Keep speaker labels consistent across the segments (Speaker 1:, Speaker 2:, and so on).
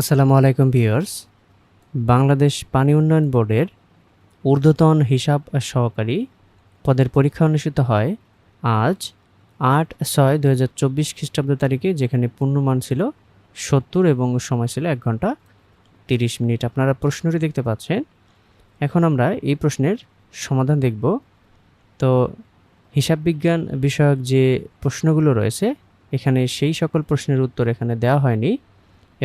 Speaker 1: আসসালামু আলাইকুম ভিউয়ার্স। বাংলাদেশ পানি উন্নয়ন বোর্ডের ঊর্ধ্বতন হিসাব সহকারী পদের পরীক্ষা অনুষ্ঠিত হয় আজ আট ছয় দু হাজার চব্বিশ খ্রিস্টাব্দ তারিখে, যেখানে পূর্ণমান ছিল সত্তর এবং সময় ছিল এক ঘণ্টা তিরিশ মিনিট। আপনারা প্রশ্নটি দেখতে পাচ্ছেন। এখন আমরা এই প্রশ্নের সমাধান দেখব। তো হিসাব বিজ্ঞান বিষয়ক যে প্রশ্নগুলো রয়েছে, এখানে সেই সকল প্রশ্নের উত্তর এখানে দেওয়া হয়নি।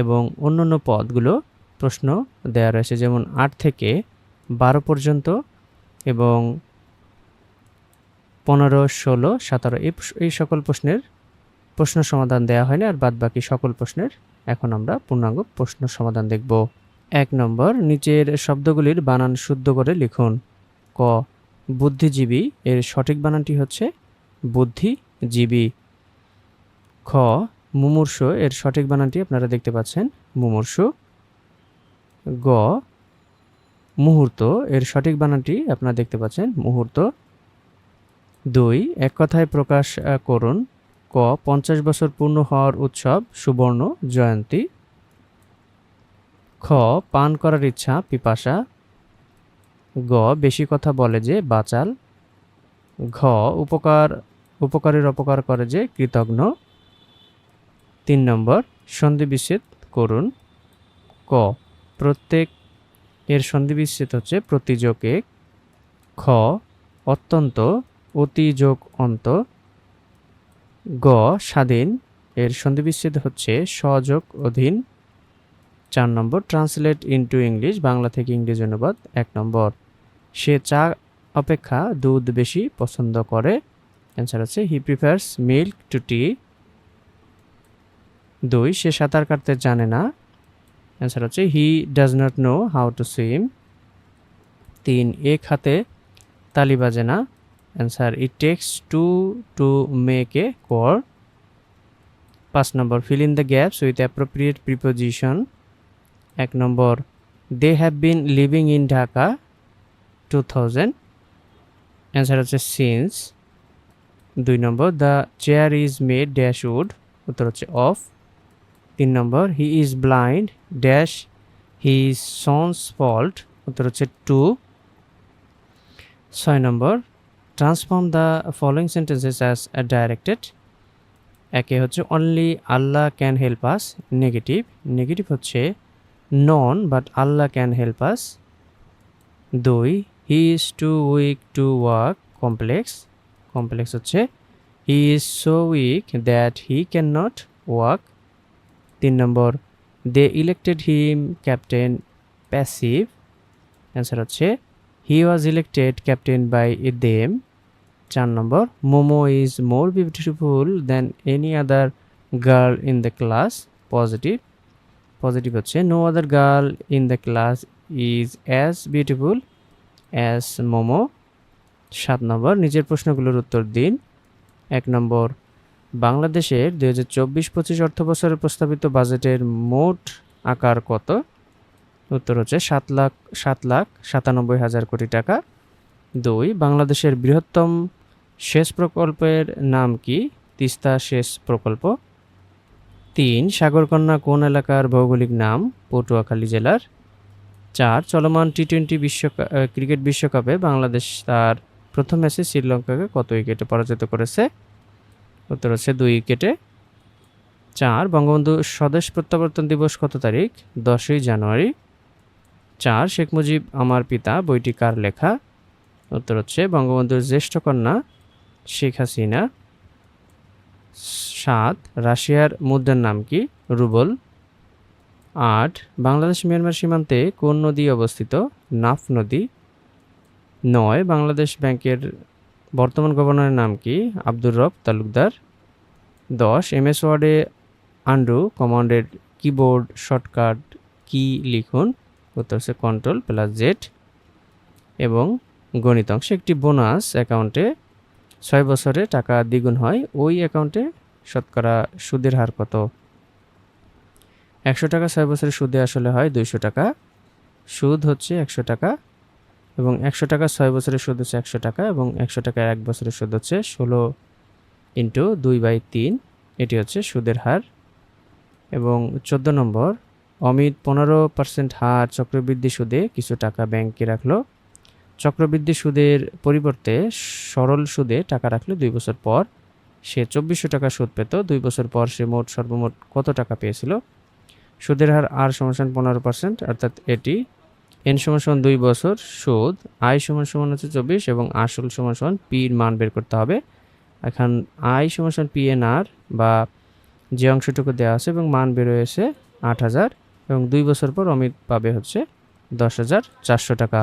Speaker 1: এবং অন্যান্য পদগুলো প্রশ্ন দেওয়া রয়েছে, যেমন আট থেকে বারো পর্যন্ত এবং পনেরো, ষোলো, সতেরো, এই সকল প্রশ্নের প্রশ্ন সমাধান দেওয়া হয়নি, আর বাদ বাকি সকল প্রশ্নের এখন আমরা পূর্ণাঙ্গ প্রশ্ন সমাধান দেখব। এক নম্বর, নিচের শব্দগুলির বানান শুদ্ধ করে লিখুন। ক, বুদ্ধিজীবী, এর সঠিক বানানটি হচ্ছে বুদ্ধিজীবী। খ মুমূর্ষ, এর সঠিক বানানটি আপনারা দেখতে পাচ্ছেন। মুমূর্ষ, গ, মুহূর্ত, এর সঠিক বানানটি আপনারা দেখতে পাচ্ছেন। মুহূর্ত, দুই, এক কথায় প্রকাশ করুন। ক, পঞ্চাশ বছর পূর্ণ হওয়ার উৎসব, সুবর্ণ, জয়ন্তী। খ, পান করার ইচ্ছা, পিপাসা। গ, বেশি কথা বলে যে, বাচাল। ঘ, উপকার, উপকারের অপকার করে যে কৃতজ্ঞ তিন নম্বর সন্ধি বিচ্ছেদ করুন। ক, প্রত্যেক, এর সন্ধি বিচ্ছেদ হচ্ছে প্রতিযোগ। খ, অত্যন্ত, অতিযোগ অন্ত। গ, স্বাধীন, এর সন্ধি বিচ্ছেদ হচ্ছে সহযোগ অধীন। চার নম্বর, ট্রান্সলেট ইনটু ইংলিশ, বাংলা থেকে ইংরেজি অনুবাদ, এক নম্বর। সে চা অপেক্ষা দুধ বেশি পছন্দ করে। অ্যান্সার হচ্ছে he prefers milk to tea দুই, সে সাঁতার কাটতে জানে না। অ্যান্সার হচ্ছে he does not know how to swim তিন এক হাতে তালি বাজে না। Answer it takes two to make a কর পাঁচ নম্বর fill in the gaps with appropriate preposition এক নম্বর they have been living in Dhaka two thousand answer হচ্ছে সিন্স দুই নম্বর the chair is made dash wood উত্তর হচ্ছে অফ তিন number he is blind dash he is son's fault উত্তর হচ্ছে to ছয় নম্বর transform the following sentences as directed একে হচ্ছে only Allah can help us negative negative হচ্ছে none but Allah can help us দুই he is too weak to work complex complex হচ্ছে he is so weak that he can not work তিন নম্বর they elected him captain passive answer হচ্ছে he was elected captain by a them চার number Momo is more beautiful than any other girl in the class positive positive হচ্ছে no other girl in the class is as beautiful as Momo সাত নম্বর, নিজের প্রশ্নগুলোর উত্তর দিন। এক নম্বর বাংলাদেশের দুই হাজার চব্বিশ পঁচিশ অর্থ বছরের প্রস্তাবিত বাজেটের মোট আকার কত? উত্তর হচ্ছে সাত লাখ সাত লাখ সাতানব্বই হাজার কোটি টাকা। দুই, বাংলাদেশের বৃহত্তম সেচ প্রকল্পের নাম কি? তিস্তা সেচ প্রকল্প। তিন, সাগরকন্যা কোন এলাকার ভৌগোলিক নাম? পটুয়াখালী জেলার। চার, চলমান টি টোয়েন্টি বিশ্বকাপ ক্রিকেট বিশ্বকাপে বাংলাদেশ তার প্রথম ম্যাচে শ্রীলঙ্কাকে কত উইকেটে পরাজিত করেছে? উত্তর হচ্ছে দুই উইকেটে চার। বঙ্গবন্ধু স্বদেশ প্রত্যাবর্তন দিবস কত তারিখ? দশই জানুয়ারি। চার, শেখ মুজিব, আমার পিতা, বইটি কার লেখা? উত্তর হচ্ছে বঙ্গবন্ধুর জ্যেষ্ঠ কন্যা, শেখ হাসিনা। সাত, রাশিয়ার মুদ্রার নাম কি? রুবল। আট, বাংলাদেশ মিয়ানমার সীমান্তে কোন নদী অবস্থিত? নাফ নদী। নয়, বাংলাদেশ ব্যাংকের বর্তমান গভর্নরের নাম কি? আব্দুর রব তালুকদার। দশ এম এস ওয়ার্ডে আন্ডু, কমান্ডের কিবোর্ড, শর্টকাট, কি লিখুন? উত্তর হচ্ছে কন্ট্রোল প্লাস জেড। এবং গণিত অংশে একটি বোনাস, অ্যাকাউন্টে ছয় বছরে টাকা দ্বিগুণ হয়, ওই অ্যাকাউন্টে শতকরা সুদের হার কত? একশো টাকা ছয় বছরের সুদে আসলে হয় দুইশো টাকা। সুদ হচ্ছে একশো টাকা এবং একশো টাকা ছয় বছরের সুদ হচ্ছে একশো টাকা এবং একশো টাকা এক বছরের সুদ হচ্ছে ষোলো ইন্টু দুই বাই তিন, এটি হচ্ছে সুদের হার। এবং চোদ্দ নম্বর, অমিত পনেরো পার্সেন্ট হার চক্রবৃদ্ধি সুদে কিছু টাকা ব্যাংকে রাখল। চক্রবৃদ্ধি সুদের পরিবর্তে সরল সুদে টাকা রাখলে দুই বছর পর। সে চব্বিশশো টাকা সুদ পেত, দুই বছর পর সে মোট সর্বমোট কত টাকা পেয়েছিল? সুদের হার আর সমান পনেরো পার্সেন্ট, অর্থাৎ এটি এন সমান সমান দুই বছর সুদ আয় সমান সমান হচ্ছে চব্বিশ এবং আসল সমান সমান পির মান বের করতে হবে। এখন আই সমান সমান আর বা যে অংশটুকু দেওয়া আছে এবং মান বের হয়েছে আট হাজার এবং দুই বছর পর অমিত পাবে হচ্ছে দশ হাজার চারশো টাকা।